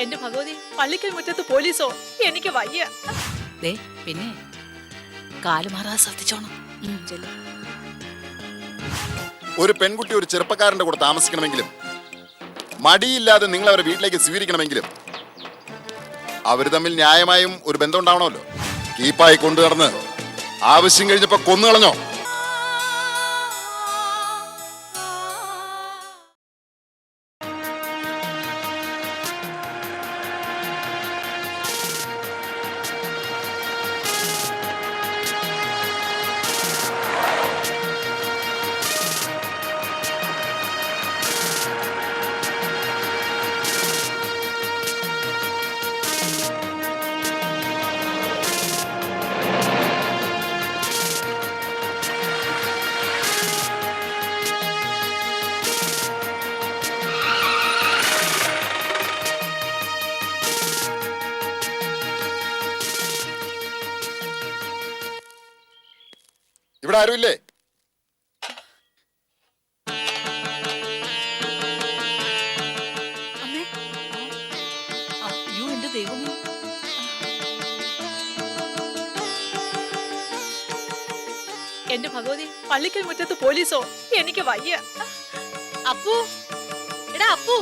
എന്റെ ഭഗവതി പള്ളിക്കൽ മുറ്റത്ത് പോലീസോ? എനിക്ക് വയ്യ. ദേ പിന്നെ? കാലുമാറാതെ ശ്രദ്ധിച്ചോണം. ഉം, ചെല്ല്. ഒരു പെൺകുട്ടി ഒരു ചെറുപ്പക്കാരന്റെ കൂടെ താമസിക്കണമെങ്കിലും മടിയില്ലാതെ നിങ്ങൾ അവരെ വീട്ടിലേക്ക് സ്വീകരിക്കണമെങ്കിലും അവർ തമ്മിൽ ന്യായമായും ഒരു ബന്ധം ഉണ്ടാവണമല്ലോ. കീപ്പായി കൊണ്ടു നടന്ന് ആവശ്യം കഴിഞ്ഞപ്പോ കൊന്നു കളഞ്ഞോ ഇവിടെ ആരുമില്ലേ? അയ്യോ എന്റെ ദൈവമേ. എന്റെ ഭഗവതി പള്ളിക്കൽ മുറ്റത്ത് പോലീസോ? എനിക്ക് വയ്യ. അപ്പു എടാ അപ്പു.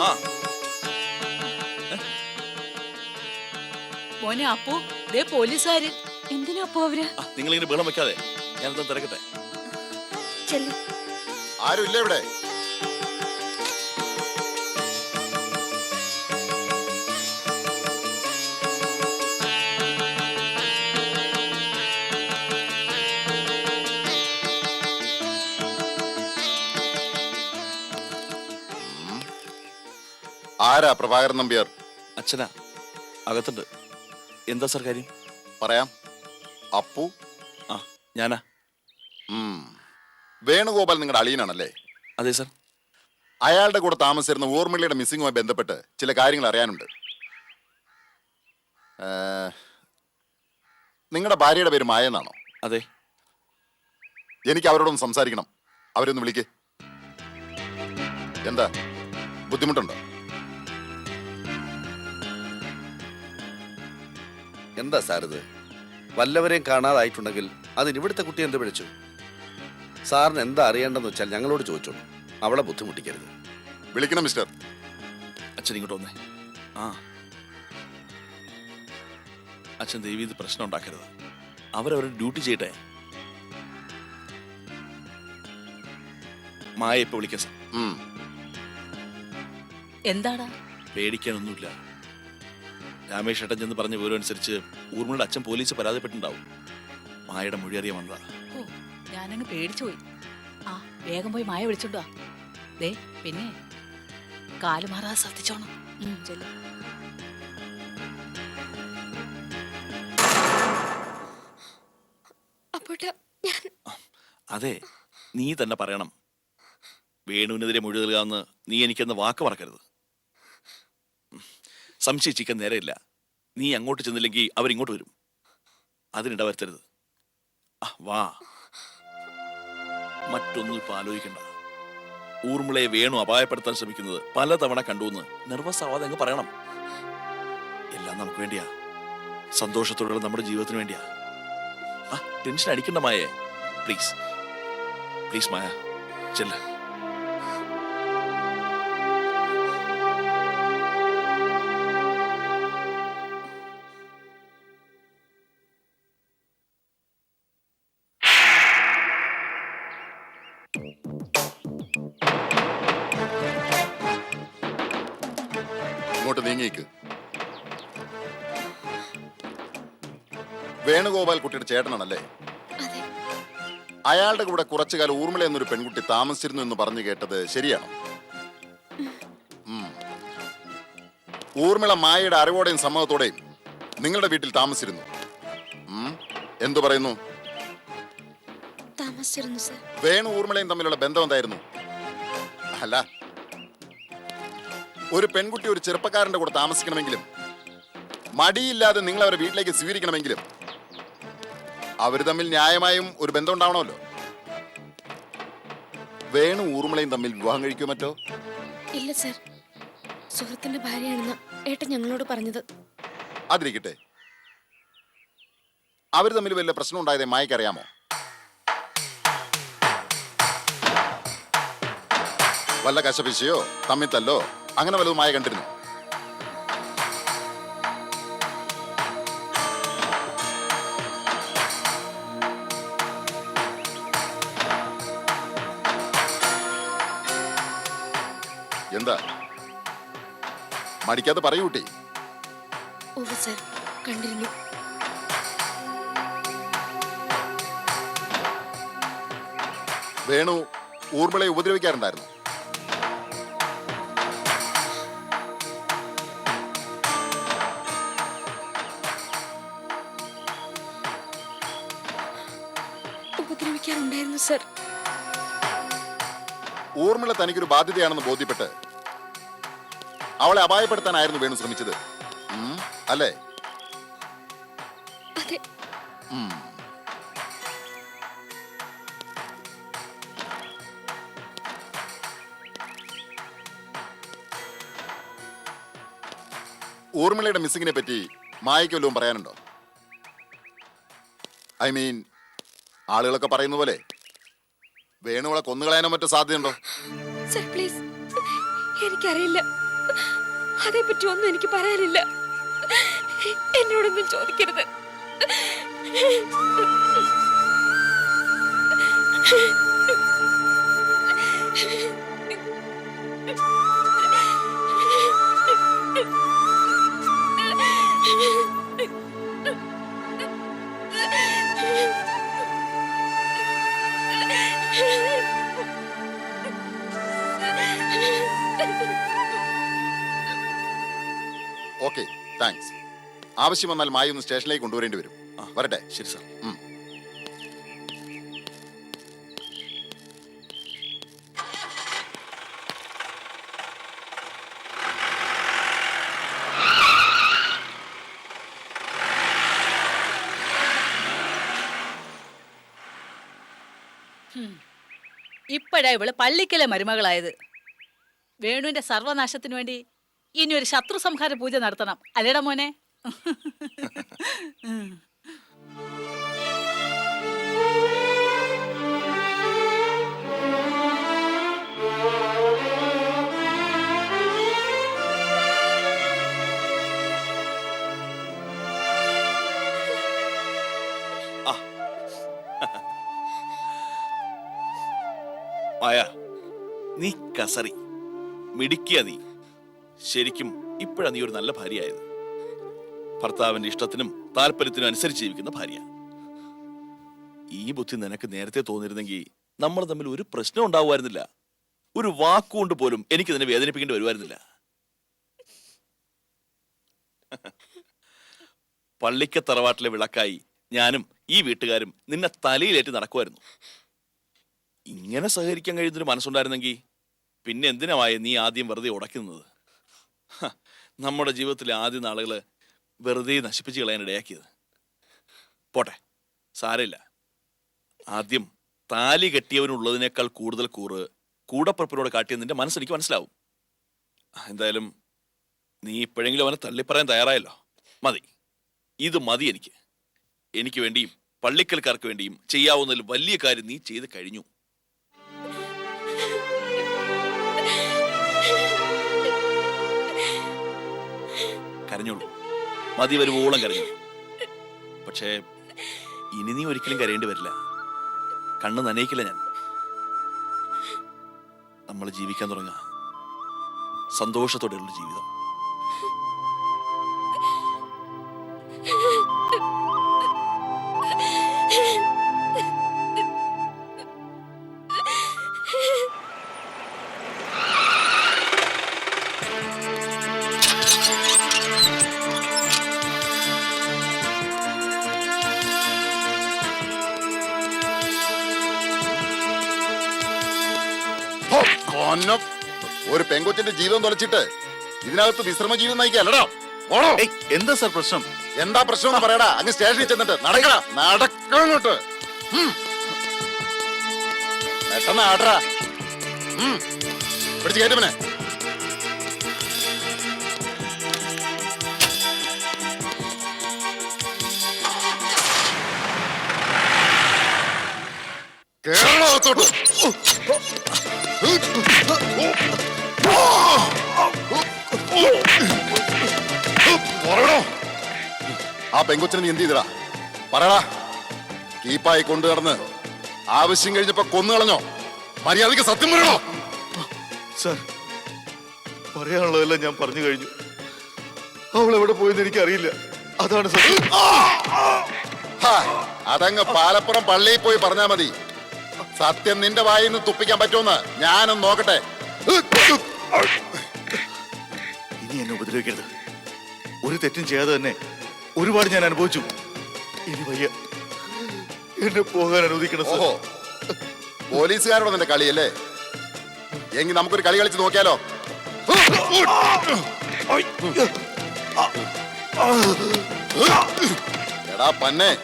മോനെ അപ്പു ദേ പോലീസുകാര്. എന്തിനാ അപ്പു അവർ? നിങ്ങൾ ഇങ്ങനെ ബഹളം വെക്കാതെ. ഞാനത് തിരക്കട്ടെ. ആരുമില്ല ആരുമില്ലേ ഇവിടെ? ആരാ പ്രഭാകരൻ നമ്പ്യാർ? അച്ഛനാ. അകത്തുണ്ട്. എന്താ സാർ കാര്യം? പറയാം. അപ്പു? ആ ഞാനാ. വേണുഗോപാൽ നിങ്ങളുടെ അളിയനാണല്ലേ? അതെ സർ. അയാളുടെ കൂടെ താമസിച്ചിരുന്ന ഊർമിളയുടെ മിസ്സിങ്ങുമായി ബന്ധപ്പെട്ട് ചില കാര്യങ്ങൾ അറിയാനുണ്ട്. നിങ്ങളുടെ ഭാര്യയുടെ പേര് മായ എന്നാണോ അതെ. എനിക്ക് അവരോടൊന്ന് സംസാരിക്കണം. അവരൊന്ന് വിളിക്ക്. എന്താ? ബുദ്ധിമുട്ടുണ്ടോ? എന്താ സാർ ഇത്? വല്ലവരെയും കാണാതായിട്ടുണ്ടെങ്കിൽ അതിന് ഇവിടുത്തെ കുട്ടി എന്ത് വിളിച്ചു? സാറിന് എന്താ അറിയേണ്ടെന്ന് വെച്ചാൽ ഞങ്ങളോട് ചോദിച്ചോളൂ. അവളെ ബുദ്ധിമുട്ടിക്കരുത്. വിളിക്കണം മിസ്റ്റർ. അച്ഛൻ ഇങ്ങോട്ട് വന്നേ. ആ. അച്ഛൻ ദേവി ഇത് പ്രശ്നം ഉണ്ടാക്കരുത്. അവരവരുടെ ഡ്യൂട്ടി ചെയ്യട്ടെ. മായ ഇപ്പൊ വിളിക്കാം സാർ. ഉം. എന്താടാ? പേടിക്കാനൊന്നുമില്ല. രാമേഷ് ഏട്ടൻ ചെന്ന് പറഞ്ഞ വിവരം അനുസരിച്ച് ഊർമിളുടെ അച്ഛൻ പോലീസ് പരാതിപ്പെട്ടിട്ടുണ്ടാവും. മായയുടെ മൊഴി അറിയാൻ വന്നതാ ഓ ഞാനങ്ങ് പേടിച്ചു പോയി. ആ വേഗം പോയി മായ വിളിച്ചോണ്ടോ ദേ പിന്നെ കാലുമാറാതെ ശ്രദ്ധിച്ചോണം. ചെല്ലു. അതെ നീ തന്നെ പറയണം. വേണുവിനെതിരെ മൊഴി നൽകാമെന്ന് നീ എനിക്കെന്ന് വാക്ക് മറക്കരുത്. സംശയിച്ചിക്കാൻ സംശയിച്ചിരിക്കാൻ നേരെയില്ല നീ അങ്ങോട്ട് ചെന്നില്ലെങ്കിൽ അവരിങ്ങോട്ട് വരും. അതിനിട വരുത്തരുത് ആ വാ. മറ്റൊന്നും ഇപ്പൊ ആലോചിക്കണ്ട. ഊർമിളയെ വേണു അപായപ്പെടുത്താൻ ശ്രമിക്കുന്നത് പലതവണ കണ്ടുവെന്ന് നെർവസ് ആവാതെ അങ്ങ് പറയണം. എല്ലാം നമുക്ക് വേണ്ടിയാ. സന്തോഷത്തോടെയുള്ള നമ്മുടെ ജീവിതത്തിന് വേണ്ടിയാ. ആ ടെൻഷൻ അടിക്കണ്ട മായേ. പ്ലീസ്. പ്ലീസ് മായ ചെല്ല. നീങ്ങിക്ക് വേണുഗോപാൽ കുട്ടിയുടെ ചേട്ടനാണല്ലേ? അയാളുടെ കൂടെ കുറച്ചു കാലം ഊർമിള എന്നൊരു പെൺകുട്ടി താമസിച്ചിരുന്നു എന്ന് പറഞ്ഞു കേട്ടത് ശരിയാണോ. ഊർമിള മായയുടെ അറിവോടെയും സമ്മതത്തോടെയും നിങ്ങളുടെ വീട്ടിൽ താമസിച്ചിരുന്നു. എന്തു പറയുന്നു? വേണു ഊർമിളയും തമ്മിലുള്ള ബന്ധം എന്തായിരുന്നു? അല്ല ഒരു പെൺകുട്ടി ഒരു ചെറുപ്പക്കാരന്റെ കൂടെ താമസിക്കണമെങ്കിലും മടിയില്ലാതെ നിങ്ങൾ അവരെ വീട്ടിലേക്ക് സ്വീകരിക്കണമെങ്കിലും അവർ തമ്മിൽ ന്യായമായും ഒരു ബന്ധം ഉണ്ടാവണമല്ലോ വേണു ഊർമിളയും തമ്മിൽ വിവാഹം കഴിക്കുമോ മറ്റോ? ഇല്ല സർ. സുഹൃത്തിന്റെ ഭാര്യയാണെന്ന് ഏട്ടൻ ഞങ്ങളോട് പറഞ്ഞത്. അതിരിക്കട്ടെ. അവർ തമ്മിൽ വലിയ പ്രശ്നം ഉണ്ടായതേ മായക്കറിയാമോ വല്ല കശപിശയോ തമ്മിൽ തല്ലോ? അങ്ങനെ വല്ലതും മായ കണ്ടിരുന്നു. എന്താ? മടിക്കാതെ പറയൂ കുട്ടി. കണ്ടിരുന്നു. വേണു ഊർമിളയെ ഉപദ്രവിക്കാറുണ്ടായിരുന്നു. ഊർമിള തനിക്കൊരു ബാധ്യതയാണെന്ന് ബോധ്യപ്പെട്ട് അവളെ അപായപ്പെടുത്താനായിരുന്നു വേണു ശ്രമിച്ചത്. അല്ലേ. ഊർമിളയുടെ മിസ്സിങ്ങിനെ പറ്റി മായയ്ക്ക് വല്ലതും പറയാനുണ്ടോ? ഐ മീൻ ആളുകളൊക്കെ പറയുന്ന പോലെ വേണുവളെ കൊന്നുകളയാനോ മറ്റോ സാധ്യതയുണ്ടോ? സർ പ്ലീസ് എനിക്കറിയില്ല. അതേപ്പറ്റി ഒന്നും എനിക്ക് പറയാനില്ല. എന്നോടൊന്നും ചോദിക്കരുത്. ഓക്കെ താങ്ക്സ് ആവശ്യം വന്നാൽ മായി ഒന്ന് സ്റ്റേഷനിലേക്ക് കൊണ്ടുവരേണ്ടി വരും. വരട്ടെ. ശരി സാർ. ഇപ്പോഴാ ഇവൾ പള്ളിക്കലെ മരുമകളായത്. വേണുവിന്റെ സർവനാശത്തിനു വേണ്ടി ഇനി ഒരു ശത്രു സംഹാര പൂജ നടത്തണം. അല്ലേടാ മോനെ? നീ കസറി. മിടിക്കുക നീ. ശരിക്കും ഇപ്പോഴാണ് നീ ഒരു നല്ല ഭാര്യയായത്. ഭർത്താവിന്റെ ഇഷ്ടത്തിനും താല്പര്യത്തിനും അനുസരിച്ച് ജീവിക്കുന്ന ഭാര്യ. ഈ ബുദ്ധി നിനക്ക് നേരത്തെ തോന്നിയിരുന്നെങ്കിൽ നമ്മൾ തമ്മിൽ ഒരു പ്രശ്നം ഉണ്ടാവുമായിരുന്നില്ല. ഒരു വാക്കുകൊണ്ട് പോലും എനിക്ക് നിന്നെ വേദനിപ്പിക്കേണ്ടി വരുമായിരുന്നില്ല. പള്ളിക്ക തറവാട്ടിലെ വിളക്കായി ഞാനും ഈ വീട്ടുകാരും നിന്നെ തലയിലേറ്റ് നടക്കുമായിരുന്നു. ഇങ്ങനെ സഹകരിക്കാൻ കഴിയുന്നൊരു മനസ്സുണ്ടായിരുന്നെങ്കിൽ പിന്നെ എന്തിനാ നീ ആദ്യം വെറുതെ ഉടയ്ക്കുന്നത്? ഹ, നമ്മുടെ ജീവിതത്തിലെ ആദ്യ നാളുകൾ വെറുതെ നശിപ്പിച്ച് കളയാൻ ഇടയാക്കിയത്. പോട്ടെ സാരമില്ല. ആദ്യം താലി കെട്ടിയവനുള്ളതിനേക്കാൾ കൂടുതൽ കൂറ് കൂടപ്പുറപ്പിനോട് കാട്ടിയ നിന്റെ മനസ്സെനിക്ക് മനസ്സിലാവും. എന്തായാലും നീ ഇപ്പോഴെങ്കിലും അവനെ തള്ളിപ്പറയാൻ തയ്യാറായല്ലോ. മതി. ഇത് മതി എനിക്ക്. എനിക്ക് വേണ്ടിയും പള്ളിക്കൽക്കാർക്ക് വേണ്ടിയും ചെയ്യാവുന്നതിൽ വലിയ കാര്യം നീ ചെയ്ത് കഴിഞ്ഞു. കരഞ്ഞോളൂ. മതി വരുവോളം കരഞ്ഞു. പക്ഷേ ഇനി നീ ഒരിക്കലും കരയേണ്ടി വരില്ല. കണ്ണ് നനയിക്കില്ല ഞാൻ. നമ്മൾ ജീവിക്കാൻ തുടങ്ങുക സന്തോഷത്തോടെയുള്ള ജീവിതം. പൊന്നോ ഒരു പെങ്കൊച്ചിന്റെ ജീവിതം തുലച്ചിട്ട് ഇതിനകത്ത് വിശ്രമ ജീവിതം നയിക്കല്ലടാ ഓടോ ഏയ്, എന്താ സാർ പ്രശ്നം? എന്താ പ്രശ്നം പറയടാ. അങ്ങ് സ്റ്റേഷനിൽ ചെന്നിട്ട് നടക്കടാ. നടക്കങ്ങോട്ട് പെട്ടെന്ന് ആടറാ ഉം. പിടിച്ച് കയറ്റുമനെ കേരളത്തോട്ട് ആ പെങ്കൊച്ചിനെ നീ എന്ത് ചെയ്തടാ? പറയടാ. കീപ്പായി കൊണ്ടു നടന്ന് ആവശ്യം കഴിഞ്ഞപ്പോ കൊന്നു കളഞ്ഞോ? മര്യാദയ്ക്ക് സത്യം പറയണോ? സാർ പറയാനുള്ളതെല്ലാം ഞാൻ പറഞ്ഞു കഴിഞ്ഞു. അവൾ എവിടെ പോയെന്ന് എനിക്കറിയില്ല. അതാണ് സത്യം. അതങ്ങ് പാലപ്പുറം പള്ളിയിൽ പോയി പറഞ്ഞാ മതി. സത്യം നിന്റെ വായിൽ നിന്ന് തുപ്പിക്കാൻ പറ്റുമെന്ന് ഞാനും നോക്കട്ടെ. ഇനി എന്നെ ഉപദ്രവിക്കരുത്. ഒരു തെറ്റും ചെയ്യാതെ തന്നെ ഒരുപാട് ഞാൻ അനുഭവിച്ചു. ഇനി വയ്യ. എന്നെ പോകാൻ അനുവദിക്കണം സാർ. ഓഹോ. പോലീസുകാരോട് നിന്റെ കളിയല്ലേ? എങ്കിൽ നമുക്കൊരു കളി കളിച്ച് നോക്കിയാലോ? എടാ പന്നെ.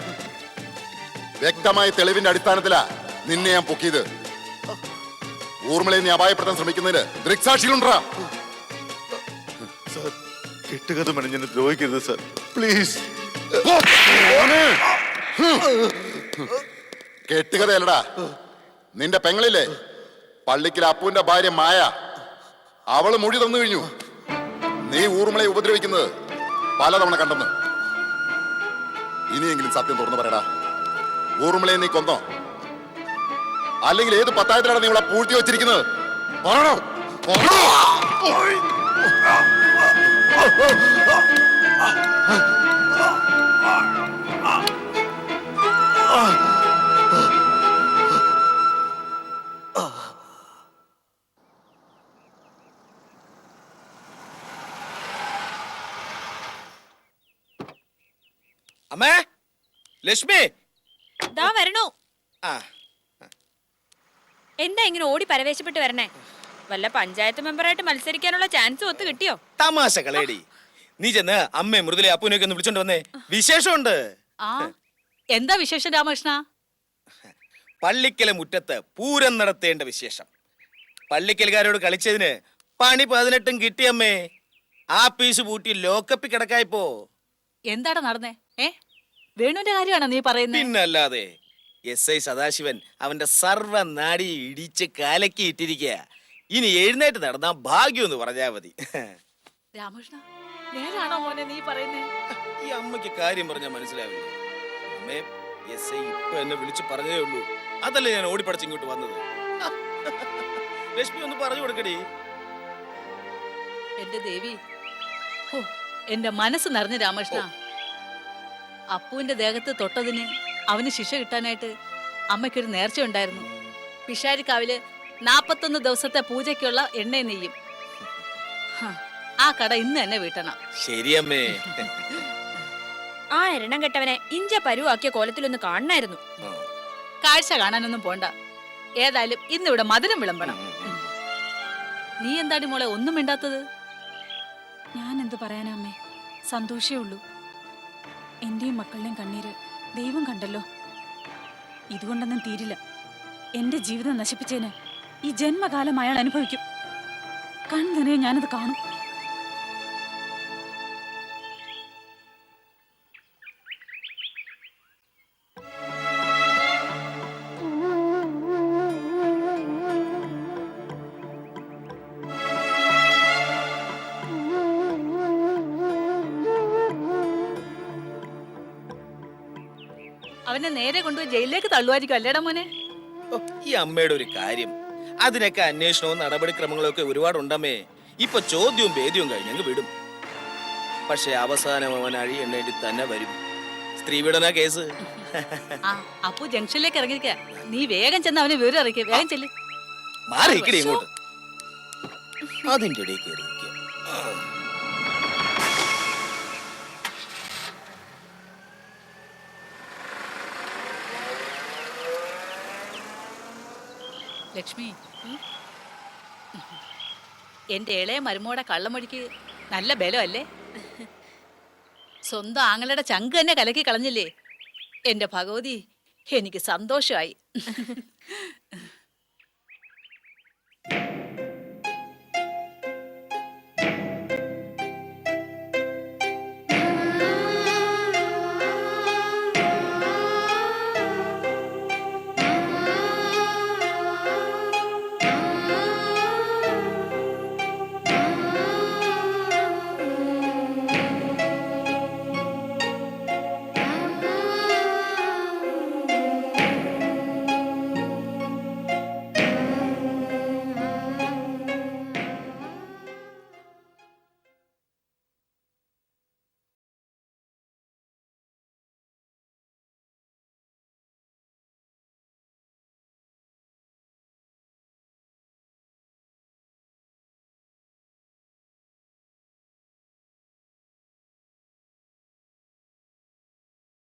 വ്യക്തമായ തെളിവിന്റെ അടിസ്ഥാനത്തിലാ നിന്നെ ഞാൻ പൊക്കിയത്. ഊർമിളയെ നീ അപായപ്പെടുത്താൻ ശ്രമിക്കുന്നതിന് ദൃക്സാക്ഷികളുണ്ടാ. സാർ കെട്ടുകഥ മെനഞ്ഞെന്നെ ദ്രോഹിക്കരുത് സാർ. പ്ലീസ്. കെട്ടുകഥയല്ലടാ. നിന്റെ പെങ്ങളില്ലേ? പള്ളിക്കൽ അപ്പുവിന്റെ ഭാര്യ മായ. അവൾ മൊഴി തന്നു കഴിഞ്ഞു. നീ ഊർമിളയെ ഉപദ്രവിക്കുന്നത് പലതവണ കണ്ടെന്ന്. ഇനിയെങ്കിലും സത്യം തുറന്നു പറയടാ. ഊർമിളയെ നീ കൊന്നോ? അല്ലെങ്കിൽ ഏത് പത്തായത്തിലാണ് നീ ഇവിടെ പൂഴ്ത്തി വെച്ചിരിക്കുന്നത്? പറയണോ? പറയണോ? അമ്മേ ലക്ഷ്മി. ദാ വരണു. ആ. എന്താ ഇങ്ങനെ ഓടി പരവേശപ്പെട്ട് വരണേ? വല്ല പഞ്ചായത്ത് മെമ്പറായിട്ട് മത്സരിക്കാനുള്ള ചാൻസ് ഒത്ത് കിട്ടിയോ? തമാശ കളയടി നീ ചെന്ന് അമ്മയും മൃദുലെ അപ്പുനൊക്കെ ഒന്ന് വിളിച്ചോണ്ട് വന്നേ. വിശേഷമുണ്ട്. ആ എന്താ വിശേഷം രാമകൃഷ്ണ? പള്ളിക്കലെ മുറ്റത്ത് പൂരം നടത്തേണ്ട വിശേഷം. പള്ളിക്കൽകാരോട് കളിച്ചതിന് പണി പതിനെട്ടും കിട്ടിയമ്മേ ആ പീസ് പൂട്ടി ലോക്കപ്പി കിടക്കായിപ്പോ. എന്താണ് നടന്നേ? ഏ? വേണുവിന്റെ കാര്യമാണോ നീ പറയുന്നത് പിന്നല്ലാതെ എസ് ഐ സദാശിവൻ അവന്റെ സർവ നാടി ഇടിച്ച് കാലക്കി ഇട്ടിരിക്കുക ഇനി എഴുന്നേറ്റ് നടന്നാ ഭാഗ്യം എന്ന് പറഞ്ഞാ മതി. രാമകൃഷ്ണ നേരാണോ മോനെ നീ പറയുന്നേ? ഈ അമ്മയ്ക്ക് കാര്യം പറഞ്ഞാൽ മനസ്സിലാവില്ല? അമ്മേ എസ് ഐ ഇപ്പൊ എന്നെ വിളിച്ചു പറഞ്ഞതേ ഉള്ളൂ. അതല്ലേ ഞാൻ ഓടിപ്പടച്ച് ഇങ്ങോട്ട് വന്നത്? ലക്ഷ്മി ഒന്ന് പറഞ്ഞു കൊടുക്കടി. എന്റെ ദേവി ഹോ, എന്റെ മനസ്സ് നിറഞ്ഞ രാമകൃഷ്ണ. അപ്പുവിന്റെ ദേഹത്ത് തൊട്ടതിന് അവന് ശിക്ഷ കിട്ടാനായിട്ട് അമ്മയ്ക്കൊരു നേർച്ച ഉണ്ടായിരുന്നു. പിഷാരിക്കാവിൽ നാപ്പത്തൊന്ന് ദിവസത്തെ പൂജയ്ക്കുള്ള എണ്ണയും നെയ്യും. ആ കട ഇന്ന് തന്നെ വീട്ടണം. ശരിയമ്മേ. ആ എരണം കെട്ടവനെ ഇഞ്ച പരുവാക്കിയ കോലത്തിലൊന്ന് കാണണായിരുന്നു. കാഴ്ച കാണാനൊന്നും പോണ്ട. ഏതായാലും ഇന്ന് ഇവിടെ മധുരം വിളമ്പണം. നീ എന്താടി മോളെ ഒന്നും മിണ്ടാത്തത്? ഞാൻ എന്ത് പറയാനാ അമ്മേ? സന്തോഷേ ഉള്ളൂ. എന്റെയും മക്കളുടെയും കണ്ണീര് ദൈവം കണ്ടല്ലോ. ഇതുകൊണ്ടൊന്നും തീരില്ല. എന്റെ ജീവിതം നശിപ്പിച്ചതിന് ഈ ജന്മകാലം അയാൾ അനുഭവിക്കും. കൺനിറയെ ഞാനത് കാണും. അവനെ നേരെ കൊണ്ടുപോയി ജയിലിലേക്ക് തള്ളുമായിരിക്കും. അല്ലേടാ മോനെ? ഓ, ഈ അമ്മയുടെ ഒരു കാര്യം. അതിനൊക്കെ അന്വേഷണവും നടപടിക്രമങ്ങളും ഒക്കെ ഒരുപാടുണ്ടമ്മേ. ഇപ്പൊ ചോദ്യവും ഭേദ്യവും കഴിഞ്ഞങ്ങ് വിടും. പക്ഷെ അവസാനം അവൻ അഴിയെണ്ണേണ്ടി തന്നെ വരും. സ്ത്രീപീഡന കേസ്. ആ അപ്പു ജംഗ്ഷനിലേക്ക് ഇറങ്ങിയിരിക്ക. നീ വേഗം ചെന്ന് അവനെ വിവരം അറിയിക്കുക വേഗം ചെല്ല്. മാറി ഇക്കടി ഇങ്ങോട്ട്. അതിന്റെ ഇടയിൽ കയറി നിൽക്കുക. ലക്ഷ്മി എന്റെ ഇളയ മരുമോടെ കള്ളമൊഴിക്ക് നല്ല ബലമല്ലേ? സ്വന്തം ആങ്ങളുടെ ചങ്ക് തന്നെ കലക്കി കളഞ്ഞില്ലേ? എന്റെ ഭഗവതി എനിക്ക് സന്തോഷമായി.